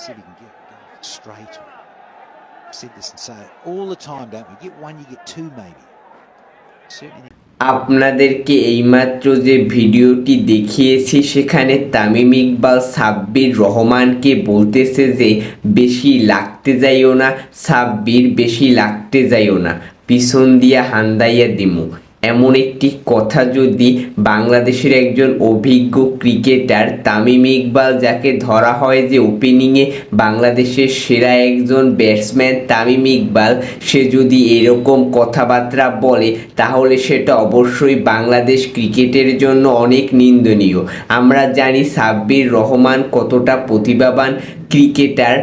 See if he can get, get straight. I've said this and say it all the time, don't we? Get one, you get two, maybe. Certainly. আপনাদেরকে এইমাত্র যে ভিডিওটি দেখিয়েছি সেখানে তামিম ইকবাল সাব্বির রহমানকে বলতেছে যে বেশি লাগতে যাইও না সাব্বির বেশি লাগতে যাইও না পিছন দিয়া হান্দাইয়া দিমু এমন একটি কথা যদি বাংলাদেশের একজন অভিজ্ঞ ক্রিকেটার তামিম ইকবাল যাকে ধরা হয় যে ওপেনিংয়ে বাংলাদেশের সেরা একজন ব্যাটসম্যান তামিম ইকবাল, সে যদি এরকম কথাবার্তা বলে, তাহলে সেটা অবশ্যই বাংলাদেশ ক্রিকেটের জন্য অনেক নিন্দনীয়। আমরা জানি সাব্বির রহমান কতটা প্রতিভাবান ক্রিকেটার।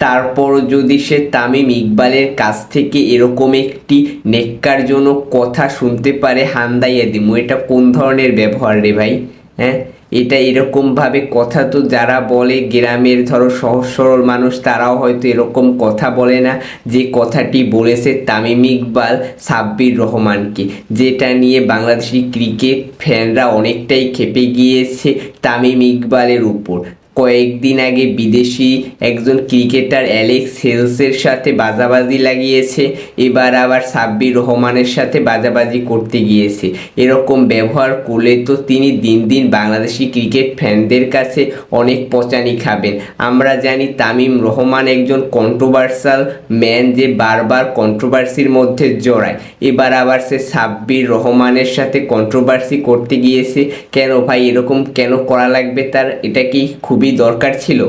তারপর যদি সে তামিম ইকবালের কাছ থেকে এরকম একটি নেককারজনক কথা শুনতে পারে হান্দাইয়া দিমু এটা কোন ধরনের ব্যবহার রে ভাই? হ্যাঁ? এটা এরকমভাবে কথা তো যারা বলে গ্রামের ধরো সহজ সরল মানুষ, তারাও হয়তো এরকম কথা বলে না। যে কথাটি বলেছে তামিম ইকবাল সাব্বির রহমানকে, যেটা নিয়ে বাংলাদেশি ক্রিকেট ফ্যানরা অনেকটাই খেপে গিয়েছে তামিম ইকবালের উপর। কয়েকদিন আগে বিদেশি একজন ক্রিকেটার অ্যালেক্স হেলসের সাথে বাজাবাজি লাগিয়েছে। এবার আবার সাব্বির রহমানের সাথে বাজাবাজি করতে গিয়েছে। এরকম ব্যবহার করলে তো তিনি দিন দিন বাংলাদেশি ক্রিকেট ফ্যানদের কাছে অনেক পচানি খাবেন। আমরা জানি তামিম রহমান একজন কন্ট্রোভার্সাল ম্যান যে বারবার কন্ট্রোভার্সির মধ্যে জড়ায়। এবার আবার সে সাব্বির রহমানের সাথে কন্ট্রোভার্সি করতে গিয়েছে। কেন ভাই, এরকম কেন করা লাগবে তার? এটা কি খুবই দরকার ছিল।